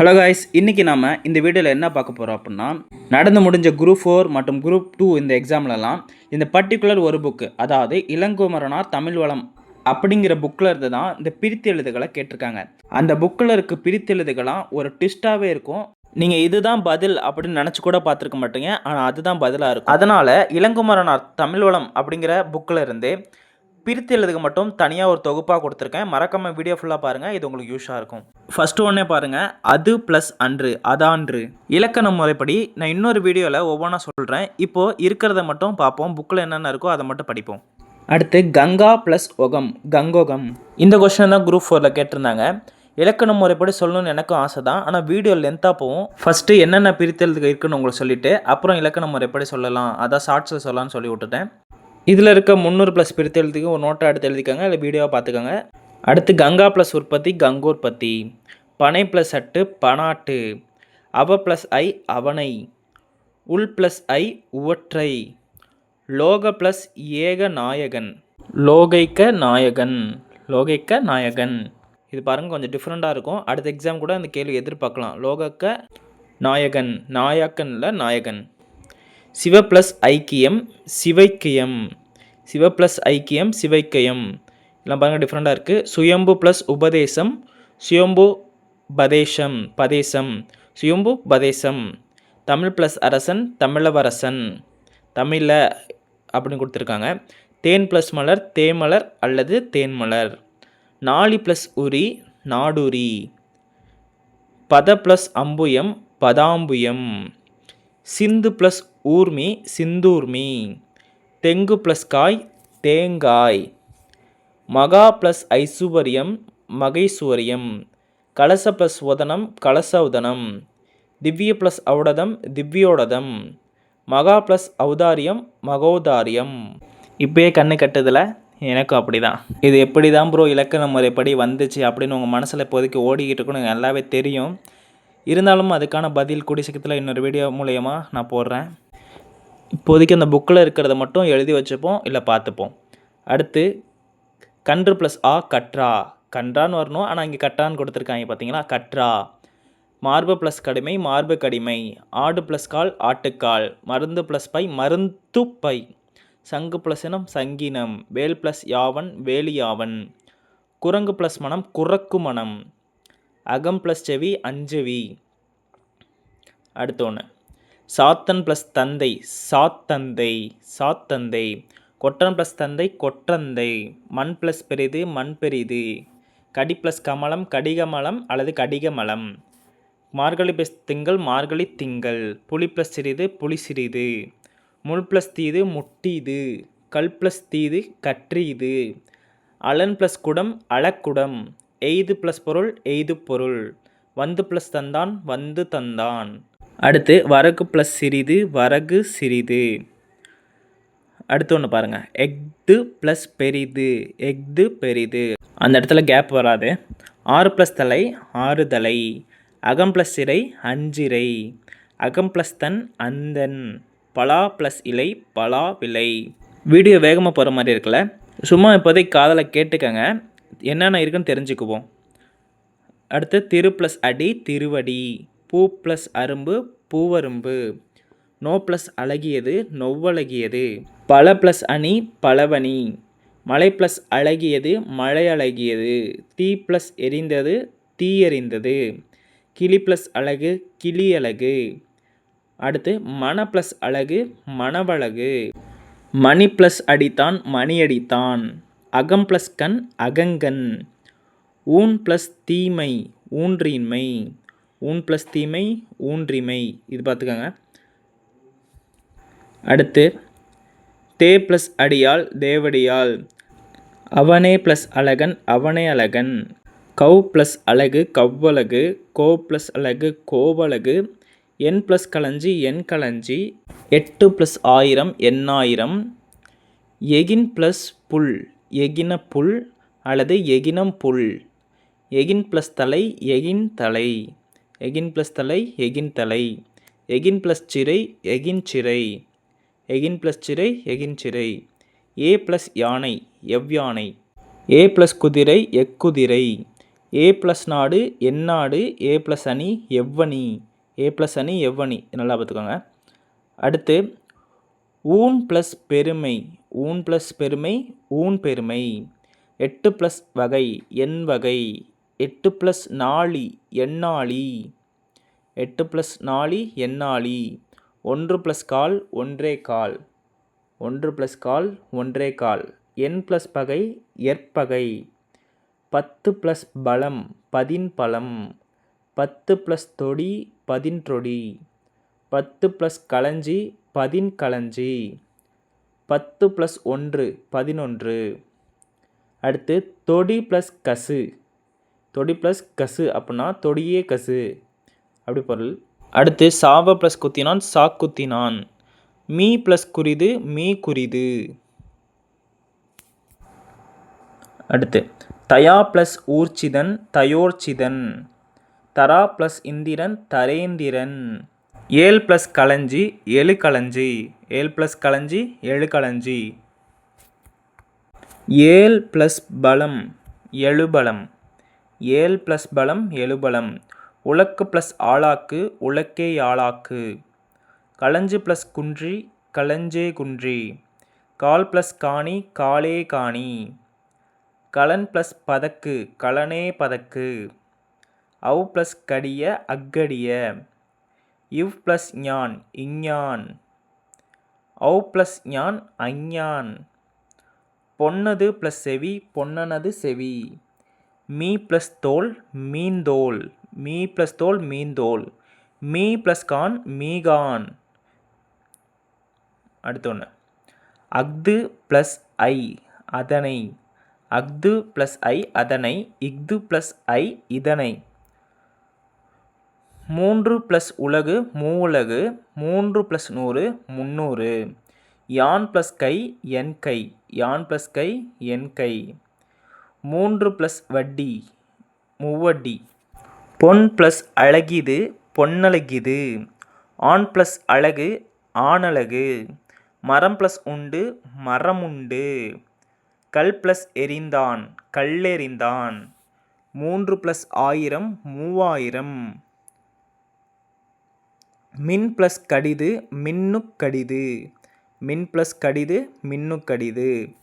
Hello guys இன்றைக்கி நாம் இந்த வீடியோவில் என்ன பார்க்க போகிறோம் அப்படின்னா நடந்து முடிஞ்ச குரூப் ஃபோர் மற்றும் குரூப் டூ இந்த எக்ஸாம்லலாம் இந்த பர்டிகுலர் ஒரு புக்கு அதாவது இளங்குமரனார் தமிழ் வளம் அப்படிங்கிற புக்கில் இருந்து தான் இந்த பிரித்து எழுதுகளை கேட்டிருக்காங்க. அந்த புக்கில் இருக்க பிரித்து எழுதுகளாம் ஒரு ட்விஸ்ட்டாகவே இருக்கும். நீங்கள் இதுதான் பதில் அப்படின்னு நினச்சி கூட பார்த்துருக்க மாட்டீங்க. ஆனால் அதுதான் பதிலாக இருக்கும். அதனால் இளங்குமரனார் தமிழ் வளம் அப்படிங்கிற புக்கில் இருந்து பிரித்து எழுதுக்கு மட்டும் தனியாக ஒரு தொகுப்பாக கொடுத்துருக்கேன். மறக்காம வீடியோ ஃபுல்லாக பாருங்கள் இது உங்களுக்கு யூஸாக இருக்கும். ஃபஸ்ட்டு ஒன்றே பாருங்கள் அது ப்ளஸ் அன்று அதான்று. இலக்கண முறைப்படி நான் இன்னொரு வீடியோவில் ஒவ்வொன்றா சொல்கிறேன் இப்போது இருக்கிறத மட்டும் பார்ப்போம். புக்கில் என்னென்ன இருக்கோ அதை மட்டும் படிப்போம். அடுத்து கங்கா ப்ளஸ் ஒகம் கங்கோகம். இந்த கொஸ்டின் தான் குரூப் ஃபோரில் கேட்டிருந்தாங்க. இலக்கண முறைப்படி சொல்லணும்னு எனக்கும் ஆசை தான். ஆனால் வீடியோ லென்த்தாக போகும். ஃபஸ்ட்டு என்னென்ன பிரித்தெழுதுக்கு இருக்குன்னு உங்களுக்கு சொல்லிவிட்டு அப்புறம் இலக்கண முறைப்படி சொல்லலாம். அதான் ஷார்ட்ஸில் சொல்லலாம்னு சொல்லி விட்டுட்டேன். இதில் இருக்க முந்நூறு ப்ளஸ் பிரித்து எழுதிக்க ஒரு நோட்டை எடுத்து எழுதிக்கோங்க இல்லை வீடியோவை பார்த்துக்கோங்க. அடுத்து கங்கா ப்ளஸ் உற்பத்தி கங்கோற்பத்தி. பனை ப்ளஸ் அட்டு பனாட்டு. அவ ப்ளஸ் ஐ அவனை. உள் ப்ளஸ் ஐ உவற்றை. லோக ப்ளஸ் ஏக நாயகன். லோகைக்க நாயகன். லோகைக்க நாயகன். இது பாருங்கள் கொஞ்சம் டிஃப்ரெண்ட்டாக இருக்கும். அடுத்த எக்ஸாம் கூட அந்த கேள்வி எதிர்பார்க்கலாம். லோகக்க நாயகன். நாயக்கன்ல நாயகன். சிவ ப்ளஸ் ஐக்கியம் சிவைக்கியம். சிவ ப்ளஸ் ஐக்கியம் சிவைக்கியம். எல்லாம் பாருங்கள் டிஃப்ரெண்ட்டாக இருக்குது சுயம்பு ப்ளஸ் உபதேசம் சுயம்பு பதேசம் பதேசம். சுயம்பு பதேசம். தமிழ் ப்ளஸ் அரசன் தமிழவரசன். தமிழில் அப்படின்னு கொடுத்துருக்காங்க. தேன் ப்ளஸ் மலர் தேமலர் அல்லது தேன்மலர். நாளி ப்ளஸ் உரி நாடுரி. பத ப்ளஸ் அம்புயம் பதாம்புயம். சிந்து ப்ளஸ் ஊர்மி சிந்தூர்மி. தெங்கு ப்ளஸ் காய் தேங்காய். மகா ப்ளஸ் ஐசுவரியம் மகைசுவரியம் கலச ப்ளஸ் உதனம் கலச உதனம். திவ்ய ப்ளஸ் ஔடதம் திவ்யோடதம். மகா ப்ளஸ் ஔதாரியம் மகோதாரியம். இப்போயே கண்ணு கட்டுதில்? எனக்கும் அப்படி தான் இது எப்படி தான் ப்ரோ இலக்கண முறைப்படி வந்துச்சு அப்படின்னு உங்கள் மனசில் இப்போதைக்கு ஓடிக்கிட்டு இருக்குன்னு எனக்கு நல்லாவே தெரியும். இருந்தாலும் அதுக்கான பதில் கூடிய சீக்கிரத்தில் இன்னொரு வீடியோ மூலயமா நான் போடுறேன். இப்போதைக்கு அந்த புக்கில் இருக்கிறத மட்டும் எழுதி வச்சுப்போம் இல்லை பார்த்துப்போம். அடுத்து கன்று ப்ளஸ் ஆ கற்றா. கன்றான்னு வரணும் ஆனால் இங்கே கட்டான்னு கொடுத்துருக்காங்க பார்த்தீங்களா கற்றா. மார்பு ப்ளஸ் கடிமை மார்பு கடிமை. ஆடு ப்ளஸ் கால் ஆட்டுக்கால். மருந்து ப்ளஸ் பை மருந்து பை. சங்கு ப்ளஸ் இனம் சங்கினம். வேல் ப்ளஸ் யாவன் வேலியாவன் குரங்கு ப்ளஸ் மனம் குரக்கு மனம். அகம் ப்ளஸ் செவி அஞ்சவி. அடுத்த ஒன்று சாத்தன் ப்ளஸ் தந்தை சாத்தந்தை சாத்தந்தை. கொட்டன் ப்ளஸ் தந்தை கொற்றந்தை. மண் ப்ளஸ் பெரிது மண் பெரிது. கடி ப்ளஸ் கமலம் கடிகமலம் அல்லது கடிகமலம் மார்கழி ப்ளஸ் திங்கள் மார்கழி திங்கள். புலி ப்ளஸ் சிறிது புலி சிறிது. முள் ப்ளஸ் தீது முட்டீது. கல் ப்ளஸ் தீது கற்றீது. அலன் ப்ளஸ் குடம் அழக்குடம் எய்து ப்ளஸ் பொருள் எய்து பொருள். வந்து ப்ளஸ் தந்தான் வந்து தந்தான். அடுத்து வரகு ப்ளஸ் சிறிது வரகு சிறிது. அடுத்து ஒன்று பாருங்கள் எஃது ப்ளஸ் பெரிது எஃது பெரிது. அந்த இடத்துல கேப் வராது. ஆறு ப்ளஸ் தலை ஆறு தலை. அகம் ப்ளஸ் சிறை அஞ்சிரை அகம் ப்ளஸ் தன் அந்தன். பலா ப்ளஸ் இலை பலா விலை. வீடியோ வேகமாக போகிற மாதிரி இருக்குல்ல? சும்மா இப்போதைக்கு காதலை கேட்டுக்கங்க. என்னென்ன இருக்குன்னு தெரிஞ்சுக்குவோம். அடுத்து திரு ப்ளஸ் அடி திருவடி. பூ ப்ளஸ் அரும்பு பூவரும்பு. No plus அழகியது நொவ்வழகியது. பல ப்ளஸ் அணி பலவணி மலை ப்ளஸ் அழகியது மழை அழகியது. தீ ப்ளஸ் எரிந்தது தீ எறிந்தது கிளி ப்ளஸ் அழகு கிளி அழகு. அடுத்து மன ப்ளஸ் அழகு மணவழகு மணி ப்ளஸ் அடித்தான் மணி அடித்தான். அகம் ப்ளஸ் கண் அகங்கன் ஊன் ப்ளஸ் தீமை ஊன்றின்மை. ஊன் ப்ளஸ் தீமை ஊன்றிமை. இது பார்த்துக்கோங்க. அடுத்து தே ப்ளஸ் அடியால் தேவடியால். அவனே ப்ளஸ் அழகன் அவனே அழகன். கவ் ப்ளஸ் அழகு கவ்வழகு. கோ ப்ளஸ் அழகு கோவழகு. என் ப்ளஸ் களஞ்சி என் களஞ்சி எட்டு ப்ளஸ் ஆயிரம் எண்ணாயிரம். எகின் ப்ளஸ் புல் எகின புல் அல்லது எகினம் புல். எகின் ப்ளஸ் தலை எகின் தலை. எகின் ப்ளஸ் தலை எகின் தலை. எகின் ப்ளஸ் சிறை எகின் சிறை. எகின் ப்ளஸ் சிறை எகின் சிறை. ஏ ப்ளஸ் யானை எவ்யானை. ஏ ப்ளஸ் குதிரை எக்குதிரை. ஏ ப்ளஸ் நாடு எந்நாடு. ஏ ப்ளஸ் அணி எவ்வணி. ஏ ப்ளஸ் அணி எவ்வணி. நல்லா பார்த்துக்கோங்க. அடுத்து ஊன் ப்ளஸ் பெருமை. ஊன் ப்ளஸ் பெருமை ஊன் பெருமை. எட்டு ப்ளஸ் வகை எண் வகை. எட்டு ப்ளஸ் நாளி எண்ணாளி. எட்டு ப்ளஸ் நாளி எண்ணாளி. ஒன்று ப்ளஸ் கால் ஒன்றே கால். ஒன்று ப்ளஸ் கால் ஒன்றே கால். என் ப்ளஸ் பகை எற்பகை. பத்து ப்ளஸ் பலம் பதின்பலம் பத்து ப்ளஸ் தொடி பதின்றொடி பத்து ப்ளஸ் களஞ்சி பதின்களஞ்சி பத்து ப்ளஸ் ஒன்று பதினொன்று. அடுத்து தொடி ப்ளஸ் கசு. தொடி ப்ளஸ் கசு அப்படின்னா தொடியே கசு. அப்படி பொருள். அடுத்து சாவ ப்ளஸ் குத்தினான் சா குத்தினான். மீ ப்ளஸ் குறிது மீ குறிது. அடுத்து தயா ப்ளஸ் ஊர்ச்சிதன் தயோர்ச்சிதன். தரா ப்ளஸ் இந்திரன் தரேந்திரன். ஏல் ப்ளஸ் களஞ்சி எழு களஞ்சி ஏல் ப்ளஸ் களஞ்சி எழு களஞ்சி ஏல் ப்ளஸ் பலம் எழுபலம் ஏழு ப்ளஸ் பலம் எழுபலம். உலக்கு ப்ளஸ் ஆளாக்கு உலக்கே ஆளாக்கு. களஞ்சு ப்ளஸ் குன்றி களஞ்சே குன்றி. கால் ப்ளஸ் காணி காலே காணி. கலன் ப்ளஸ் பதக்கு கலனே பதக்கு. அவ் ப்ளஸ் கடிய அக்கடிய. இவ் ப்ளஸ் ஞான் இஞ்ஞான். அவ் ப்ளஸ் ஞான் அஞ்ஞான். பொன்னது ப்ளஸ் செவி பொன்னனது செவி. மீ ப்ளஸ் தோல் மீந்தோல். மீ ப்ளஸ் தோல் மீந்தோல். மீ ப்ளஸ் கான் மீகான். அடுத்த ஒன்று அஃது ப்ளஸ் ஐ அதனை. அஃது ப்ளஸ் ஐ அதனை. இஃது ப்ளஸ் ஐ இதனை. மூன்று ப்ளஸ் உலகு மூவுலகு. மூன்று ப்ளஸ் நூறு முந்நூறு. யான் ப்ளஸ் கை என் கை. யான் ப்ளஸ் கை என் கை. மூன்று ப்ளஸ் வட்டி மூவட்டி. பொன் ப்ளஸ் அழகிது பொன்னழகிது. ஆண் ப்ளஸ் அழகு ஆணழகு. மரம் ப்ளஸ் உண்டு மரமுண்டு கல் ப்ளஸ் எறிந்தான் கல்லெறிந்தான். மூன்று ப்ளஸ் ஆயிரம் மூவாயிரம். மின் ப்ளஸ் கடிது மின்னுக்கடிது மின் ப்ளஸ் கடிது மின்னுக்கடிது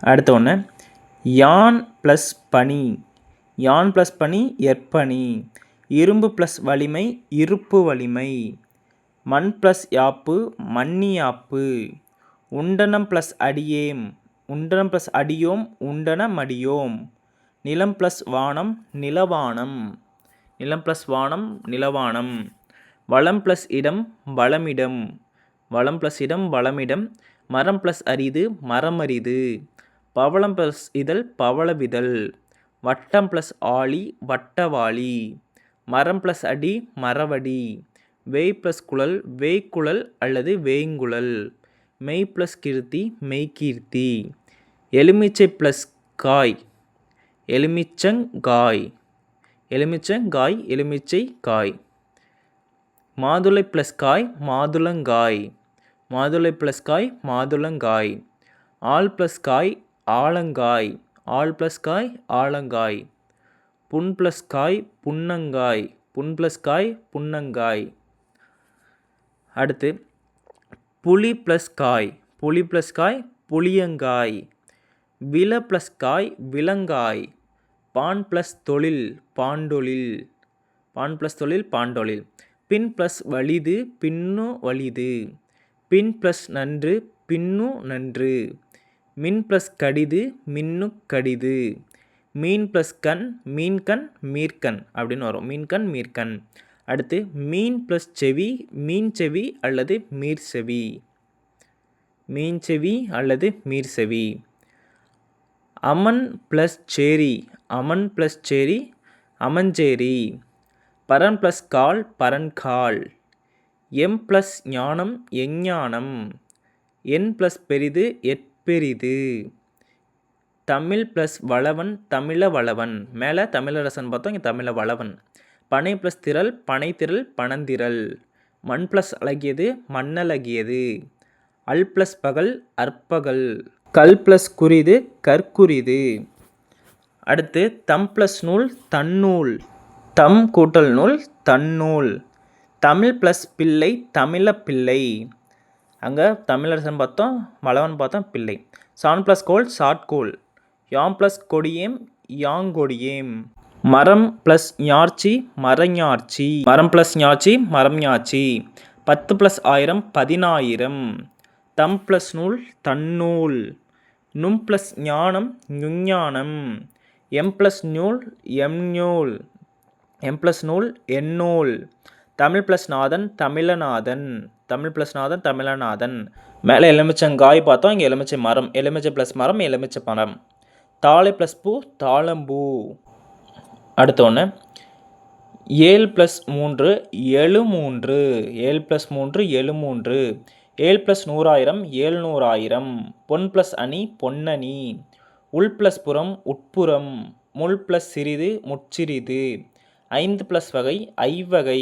அடுத்த ஒன்று யான் ப்ளஸ் பனி. யான் ப்ளஸ் பனி எற்பனி இரும்பு ப்ளஸ் வலிமை இருப்பு வலிமை. மண் ப்ளஸ் யாப்பு மன்னியாப்பு உண்டனம் ப்ளஸ் அடியேம். உண்டனம் ப்ளஸ் அடியோம் உண்டன மடியோம். நிலம் ப்ளஸ் வானம் நிலவானம். நிலம் ப்ளஸ் வானம் நிலவானம். வளம் ப்ளஸ் இடம் வளமிடம். வளம் ப்ளஸ் இடம் வளமிடம். மரம் ப்ளஸ் அரிது மரம் அரிது. பவளம் ப்ளஸ் இதழ் பவளவிதழ். வட்டம் ப்ளஸ் ஆளி வட்டவாளி. மரம் ப்ளஸ் அடி மரவடி. வேய் ப்ளஸ் குழல் வேய்க்குழல் அல்லது வேய்ங்குழல். மெய் ப்ளஸ் கீர்த்தி மெய்கீர்த்தி எலுமிச்சை ப்ளஸ் காய். எலுமிச்சங்காய் எலுமிச்சங்காய் எலுமிச்சை காய். மாதுளை ப்ளஸ் காய் மாதுளங்காய். மாதுளை ப்ளஸ் காய் மாதுளங்காய். ஆள் ப்ளஸ் காய் ஆலங்காய். ஆல் ப்ளஸ் காய் ஆலங்காய். புன் ப்ளஸ் காய் புன்னங்காய் புன் ப்ளஸ் காய் புன்னங்காய் அடுத்து புளி ப்ளஸ் காய். புளி ப்ளஸ் காய் புளியங்காய். வில ப்ளஸ் காய் விலங்காய். பான் ப்ளஸ் தொழில் பாண்டொழில். பான் ப்ளஸ் தொழில் பாண்டொழில். பின் ப்ளஸ் வலிது பின்னு வலிது. பின் ப்ளஸ் நன்று பின்னு நன்று. மின் ப்ளஸ் கடிது மின்னு கடிது. மீன் ப்ளஸ் கண் மீன்கண் மீர்கண் அப்படின்னு வரும். மீன்கண் மீர்கண் அடுத்து மீன் ப்ளஸ் செவி மீன் செவி அல்லது மீர் செவி. மீன் செவி அல்லது மீர் செவி. அமன் ப்ளஸ் சேரி அமன் ப்ளஸ் சேரி அமஞ்சேரி. பரன் ப்ளஸ் கால் பரன்கால் எம் ப்ளஸ் ஞானம் எஞ்ஞானம். என் ப்ளஸ் பெரிது எட் பெரிது தமிழ் ப்ளஸ் வளவன் தமிழ வளவன். மேலே தமிழரசன் பார்த்தோம் இங்கே தமிழ வளவன். பனை ப்ளஸ் திரள் பனை திரள் பனந்திரள். மண் ப்ளஸ் அழகியது மண்ணழகியது. அல் ப்ளஸ் பகல் அற்பகல். கல் ப்ளஸ் குறிது கற்குரிது அடுத்து தம் ப்ளஸ் நூல் தன்னூல். தம் கூட்டல் நூல் தன்னூல். தமிழ் ப்ளஸ் பிள்ளை தமிழ பிள்ளை. அங்கே தமிழரசன் பார்த்தோம் மலவன் பார்த்தோம் பிள்ளை. சான் ப்ளஸ் கோல் ஷார்ட்கோல் யாம் ப்ளஸ் கொடியேம் யாங்கொடியேம் மரம் ப்ளஸ் ஞார்ச்சி மரஞார்ச்சி மரம் ப்ளஸ் ஞாச்சி மரம் ஞாச்சி பத்து ப்ளஸ் ஆயிரம் பதினாயிரம். தம் ப்ளஸ் நூல் தன்னூல் நும் ப்ளஸ் ஞானம் நுஞ்ஞானம். எம் ப்ளஸ் நூல் எம் நூல். எம் ப்ளஸ் நூல் எந்நூல் தமிழ் ப்ளஸ் நாதன் தமிழநாதன். தமிழ் ப்ளஸ் நாதன் தமிழநாதன். மேலே எலுமிச்சங்காய் பார்த்தோம் இங்கே எலுமிச்சை மரம். எலுமிச்சை ப்ளஸ் மரம் எலுமிச்சை மரம் தாழை ப்ளஸ் பூ தாழம்பூ அடுத்த ஒன்று ஏழு ப்ளஸ் மூன்று எழு மூன்று. ஏழு ப்ளஸ் மூன்று எழு மூன்று. ஏழு ப்ளஸ் நூறாயிரம் ஏழ்நூறாயிரம் பொன் ப்ளஸ் அணி பொன்னணி. உள் ப்ளஸ் புறம் உட்புறம். முள் ப்ளஸ் சிறிது முச்சிறிது ஐந்து ப்ளஸ் வகை ஐவகை.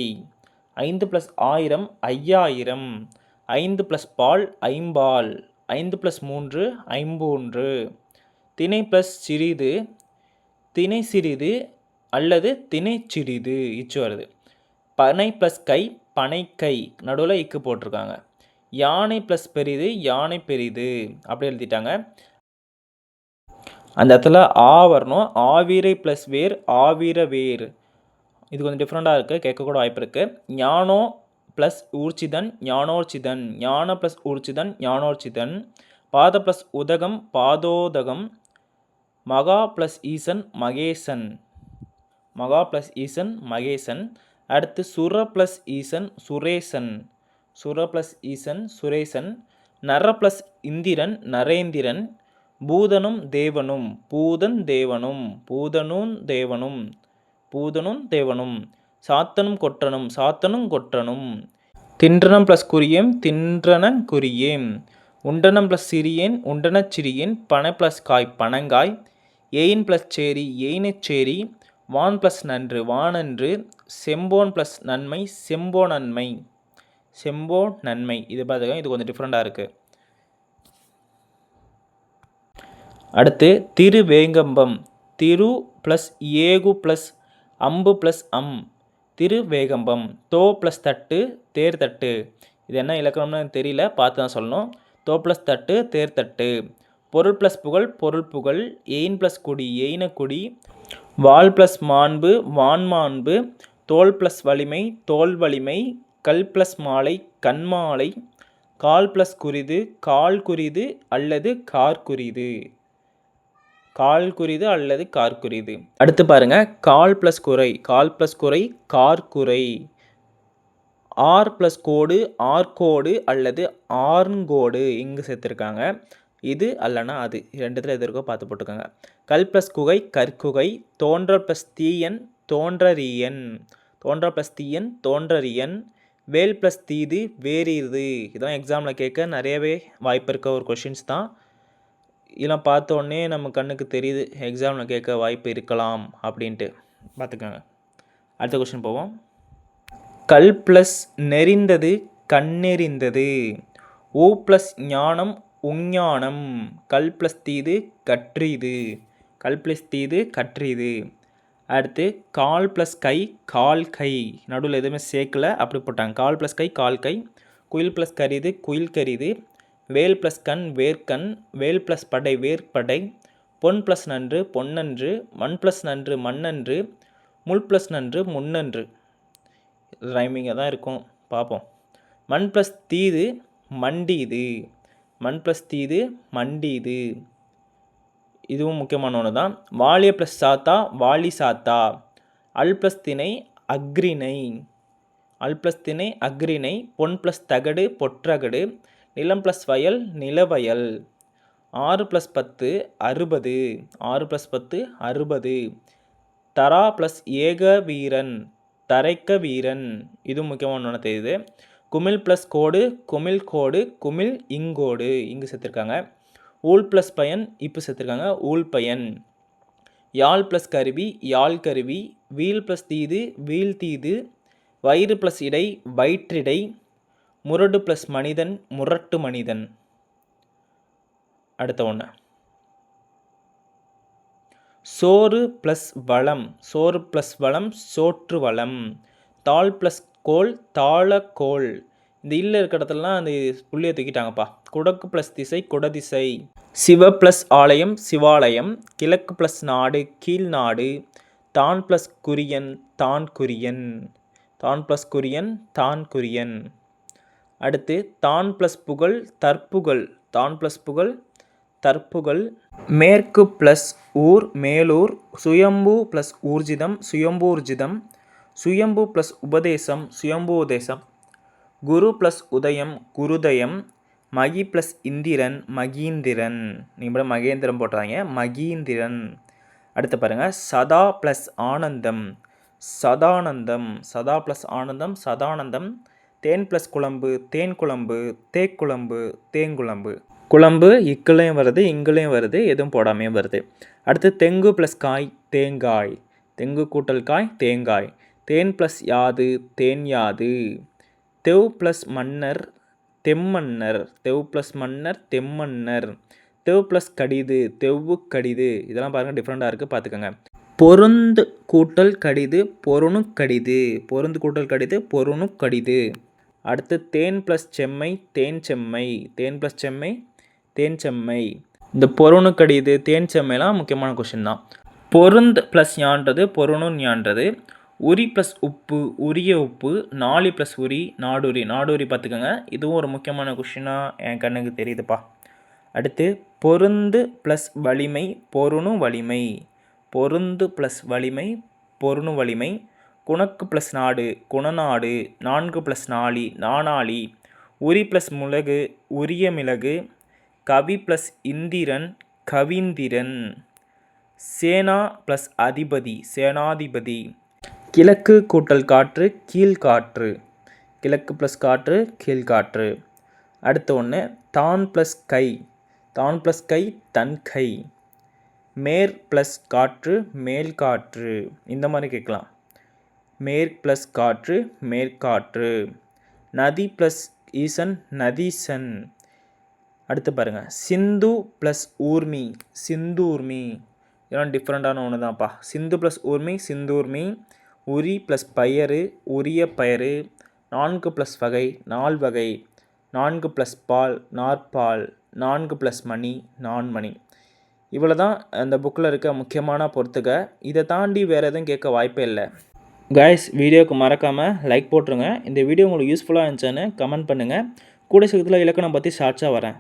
ஐந்து ப்ளஸ் ஆயிரம் ஐயாயிரம். ஐந்து ப்ளஸ் பால் ஐம்பால். ஐந்து ப்ளஸ் மூன்று ஐம்பூன்று. திணை ப்ளஸ் சிறிது திணை சிறிது அல்லது திணை சிறிது இச்சு வருது. பனை ப்ளஸ் கை பனைக்கை நடுவில் இக்கு போட்டிருக்காங்க. யானை ப்ளஸ் பெரிது யானை பெரிது. அப்படி எழுதிட்டாங்க. அந்த இடத்துல ஆ வரணும். ஆவீரை ப்ளஸ் வேர் ஆவீர வேர். இது கொஞ்சம் டிஃப்ரெண்ட்டாக இருக்குது கேட்கக்கூட வாய்ப்பு இருக்குது ஞானோ ப்ளஸ் ஊர்ச்சிதன் ஞானோர்ச்சிதன் ஞான ப்ளஸ் ஊர்ச்சிதன் ஞானோர்ச்சிதன் பாத ப்ளஸ் உதகம் பாதோதகம். மகா ப்ளஸ் ஈசன் மகேசன். மகா ப்ளஸ் ஈசன் மகேசன். அடுத்து சுர ப்ளஸ் ஈசன் சுரேசன். சுர ப்ளஸ் ஈசன் சுரேசன். நர ப்ளஸ் இந்திரன் நரேந்திரன். பூதனும் தேவனும். பூதன் தேவனும். பூதனும் தேவனும். பூதனும் தேவனும் சாத்தனும் கொற்றனும் சாத்தனும் கொற்றனும். தின்றனம் ப்ளஸ் குறியேம் தின்றன குறியேம் உண்டனம் ப்ளஸ் சிறியேன் உண்டனச் சிறியேன் பனை ப்ளஸ் காய் பனங்காய். ஏயின் ப்ளஸ் சேரி ஏயினச்சேரி வான் ப்ளஸ் நன்று வானன்று. செம்போன் ப்ளஸ் நன்மை செம்போ நன்மை. செம்போ நன்மை. இது பார்த்துக்கோங்க இது கொஞ்சம் டிஃப்ரெண்ட்டாக இருக்குது அடுத்து திருவேங்கம்பம். திரு ப்ளஸ் ஏகு ப்ளஸ் அம்பு ப்ளஸ் அம். திருவேகம்பம். தோ ப்ளஸ் தட்டு தேர் தட்டு. இது என்ன இலக்கணம்னு தெரியல பார்த்து தான் சொல்லணும். தோ ப்ளஸ் தட்டு தேர் தட்டு. பொருள் ப்ளஸ் புகழ் பொருள் புகழ். எயின் ப்ளஸ் குடி எயின குடி. வால் ப்ளஸ் மாண்பு வான்மாண்பு தோல் ப்ளஸ் வலிமை தோல் வலிமை. கல் ப்ளஸ் மாலை கண்மாலை கால் ப்ளஸ் குறிது கால் குறிது அல்லது கார் குறிது. கால் குறிது அல்லது கார் குறிது. அடுத்து பாருங்க கால் ப்ளஸ் குறை. கால் ப்ளஸ் குறை கார் குறை. ஆர் ப்ளஸ் கோடு ஆர்கோடு அல்லது ஆர்ங்கோடு இங்கு சேர்த்துருக்காங்க. இது அல்லனா அது. ரெண்டுத்தில் எது இருக்கோ பார்த்து போட்டுக்கோங்க. கல் ப்ளஸ் குகை கற்குகை தோன்ற ப்ளஸ் தீயன் தோன்றரியன் தோன்ற ப்ளஸ் தீயன் தோன்றரியன் வேல் ப்ளஸ் தீது வேறிது. இதெல்லாம் எக்ஸாமில் கேட்க நிறையவே வாய்ப்பு இருக்க ஒரு கொஷின்ஸ் தான். இதெல்லாம் பார்த்தோன்னே நம்ம கண்ணுக்கு தெரியுது எக்ஸாமில் கேட்க வாய்ப்பு இருக்கலாம் அப்படின்ட்டு. பார்த்துக்கோங்க. அடுத்த கொஷின் போவோம். கல் ப்ளஸ் நெறிந்தது கண்ணெறிந்தது ஓ ப்ளஸ் ஞானம் உஞ்ஞானம். கல் ப்ளஸ் தீது கற்றீது. கல் ப்ளஸ் தீது கற்றீது. அடுத்து கால் ப்ளஸ் கை கால் கை. நடுவில் எதுவுமே சேர்க்கல அப்படி போட்டாங்க. கால் ப்ளஸ் கை கால் கை. குயில் ப்ளஸ் கரிது குயில் கரிது. வேல் ப்ளஸ் கண் வேர்க்கண் வேல் ப்ளஸ் படை வேர்ப்படை பொன் ப்ளஸ் நன்று பொன்னன்று மண் ப்ளஸ் நன்று மண்ணன்று முள் ப்ளஸ் நன்று முன்னன்று. ரைமிங்காக தான் இருக்கும். பார்ப்போம். மண் ப்ளஸ் தீது மண்டீது. மண் ப்ளஸ் தீது மண்டீது. இதுவும் முக்கியமான ஒன்று தான். வாலிய ப்ளஸ் சாத்தா வாலி சாத்தா. அல் ப்ளஸ் திணை அக்ரிணை அல் ப்ளஸ் திணை அக்ரிணை பொன் ப்ளஸ் தகடு பொற்றகடு. நிலம் ப்ளஸ் வயல் நிலவயல் ஆறு ப்ளஸ் பத்து அறுபது. ஆறு ப்ளஸ் பத்து அறுபது. தரா ப்ளஸ் ஏக வீரன் தரைக்க வீரன். இது முக்கியமான ஒன்று தெரியுது. குமிழ் ப்ளஸ் கோடு குமிழ் கோடு குமிழ் இங்கோடு. இங்கு சேர்த்துருக்காங்க. ஊல் ப்ளஸ் பயன் இப்போ சேர்த்துருக்காங்க. ஊல் பயன். யாழ் ப்ளஸ் கருவி யாழ் கருவி. வீல் ப்ளஸ் தீது வீல் தீது. வயிறு ப்ளஸ் இடை வயிற்றிடை. முரடு ப்ளஸ் மனிதன் முரட்டு மனிதன். அடுத்த ஒன்று சோறு ப்ளஸ் வளம். சோறு ப்ளஸ் வளம் சோற்று வளம். தாள் ப்ளஸ் கோல் தாளக்கோல் இந்த இல்லை இருக்க இடத்துலலாம் அந்த புள்ளியை தூக்கிட்டாங்கப்பா. குடக்கு ப்ளஸ் திசை குடதிசை. சிவ ப்ளஸ் ஆலயம் சிவாலயம். கிழக்கு ப்ளஸ் நாடு கீழ்நாடு தான் ப்ளஸ் குரியன் தான் குரியன் தான் ப்ளஸ் குரியன் தான் குரியன் அடுத்து தான் ப்ளஸ் புகழ் தற்புகழ். தான் ப்ளஸ் புகழ் தற்புகழ். மேற்கு ப்ளஸ் ஊர் மேலூர். சுயம்பு ப்ளஸ் ஊர்ஜிதம் சுயம்பூர்ஜிதம். சுயம்பு ப்ளஸ் உபதேசம் சுயம்பூதேசம் குரு ப்ளஸ் உதயம் குருதயம். மகி ப்ளஸ் இந்திரன் மகீந்திரன். நீங்கள் மகேந்திரன் போட்டுறாங்க மகீந்திரன். அடுத்து பாருங்கள் சதா ப்ளஸ் ஆனந்தம். சதானந்தம். சதா ப்ளஸ் ஆனந்தம் சதானந்தம். தேன் ப்ளஸ் குழம்பு தேன் குழம்பு தேக்குழம்பு தேங்குழம்பு குழம்பு. இக்குலையும் வருது இங்குலையும் வருது எதுவும் போடாமையும் வருது. அடுத்து தெங்கு ப்ளஸ் காய் தேங்காய். தெங்கு கூட்டல் காய் தேங்காய். தேன் ப்ளஸ் யாது தேன் யாது. தெவ் ப்ளஸ் மன்னர் தெம்மன்னர் தெவ் ப்ளஸ் மன்னர் தெம்மன்னர் தெவ் ப்ளஸ் கடிது தெவ்வு கடிது. இதெல்லாம் பாருங்கள் டிஃப்ரெண்ட்டாக இருக்குது பார்த்துக்கோங்க பொருந்து கூட்டல் கடிது பொருணு கடிது. பொருந்து கூட்டல் கடிது பொருணு கடிது. அடுத்து தேன் ப்ளஸ் செம்மை தேன் செம்மை. தேன் ப்ளஸ் செம்மை தேன் செம்மை. இந்த பொருணு கடிது தேன் செம்மைலாம் முக்கியமான கொஷின் தான். பொருந்த் ப்ளஸ் யான்றது பொருணு ஞான்றது. உரி ப்ளஸ் உப்பு உரிய உப்பு. நாலி ப்ளஸ் உரி நாடூரி. நாடூரி பார்த்துக்கோங்க. இதுவும் ஒரு முக்கியமான கொஷினாக என் கண்ணுக்கு தெரியுதுப்பா. அடுத்து பொருந்து ப்ளஸ் வலிமை பொருணு வலிமை. பொருந்து ப்ளஸ் வலிமை பொருணு வலிமை. குணக்கு ப்ளஸ் நாடு குணநாடு நான்கு ப்ளஸ் நாளி நானாளி உரி ப்ளஸ் முலகு உரிய மிளகு கவி ப்ளஸ் இந்திரன் கவிந்திரன். சேனா ப்ளஸ் அதிபதி சேனாதிபதி. கிழக்கு கூட்டல் காற்று கீழ்காற்று கிழக்கு ப்ளஸ் காற்று கீழ்காற்று அடுத்த ஒன்று தான் ப்ளஸ் கை. தான் ப்ளஸ் கை தன் கை. மேற் ப்ளஸ் காற்று மேல் காற்று. இந்த மாதிரி கேட்கலாம். மேற் ப்ளஸ் காற்று மேற்காற்று நதி ப்ளஸ் ஈசன் நதீசன் அடுத்து பாருங்கள் சிந்து ப்ளஸ் ஊர்மி சிந்தூர்மி இதெல்லாம் டிஃப்ரெண்ட்டான ஒன்று தான்ப்பா. சிந்து ப்ளஸ் ஊர்மி சிந்தூர்மி உரி ப்ளஸ் பயறு உரிய பயறு. நான்கு ப்ளஸ் வகை நால் வகை. நான்கு ப்ளஸ் பால் நாற்பால். நான்கு ப்ளஸ் மணி நான்மணி இவ்வளோ தான் அந்த புக்கில் இருக்க முக்கியமான பொறுத்துக்க இதை தாண்டி வேறு எதுவும் கேட்க வாய்ப்பே இல்லை. காய்ஸ் வீடியோவுக்கு மறக்காமல் லைக் போட்டுருங்க. இந்த வீடியோ உங்களுக்கு யூஸ்ஃபுல்லாக இருந்துச்சான்னு கமெண்ட் பண்ணுங்கள் கூட சீக்கிரத்தில் இலக்கணம் பற்றி ஷார்ட்ஸாக வரேன்.